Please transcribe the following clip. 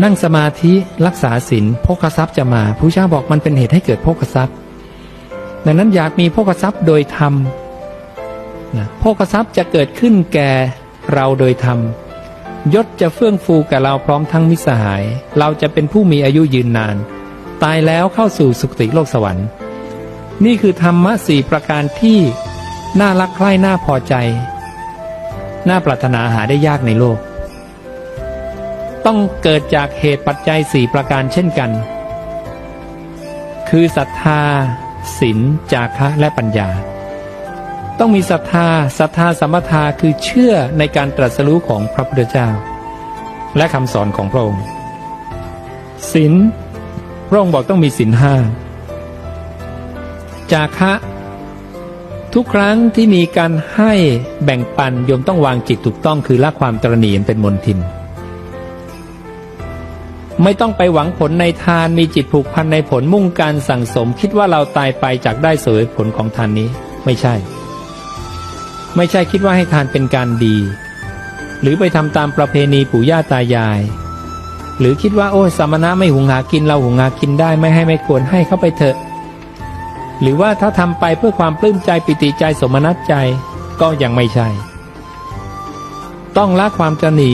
นั่งสมาธิรักษาศีลโภคทรัพย์จะมาผู้เจ้าบอกมันเป็นเหตุให้เกิดโภคทรัพย์ ดังนั้นอยากมีโภคทรัพย์โดยธรรมนะโภคทรัพย์จะเกิดขึ้นแก่เราโดยธรรมยศจะเฟื่องฟูแก่เราพร้อมทั้งมิสหาย เราจะเป็นผู้มีอายุยืนนาน ตายแล้วเข้าสู่สุคติโลกสวรรค์ นี่คือธรรมะสี่ประการที่น่ารักใคร่น่าพอใจ น่าปรารถนาหาได้ยากในโลก ต้องเกิดจากเหตุปัจจัยสี่ประการเช่นกัน คือศรัทธาศีลจาคะและปัญญา ต้องมีศรัทธาศรัทธาสมปทาคือเชื่อในการตรัสรู้ของพระพุทธเจ้า และคำสอนของพระองค์ศีลพระองค์บอกต้องมีศีลห้าจาคะทุกครั้งที่มีการให้แบ่งปันโยมต้องวางจิตถูกต้องคือละความตรณีเป็นมนทิน ไม่ต้องไปหวังผลในทานมีจิตผูกพันในผลมุ่งการสั่งสม คิดว่าเราตายไปจากได้เสวยผลของทานนี้ ไม่ใช่ ไม่ใช่คิดว่าให้ทานเป็นการดี หรือไปทำตามประเพณีปู่ย่าตายาย หรือคิดว่าโอ้สมณะไม่หุงหากินเราหุงหากินได้ไม่ให้ไม่ควรให้เข้าไปเถอะ หรือว่าถ้าทำไปเพื่อความปลื้มใจปิติใจสมนัตใจก็ยังไม่ใช่ ต้องละความตระหนี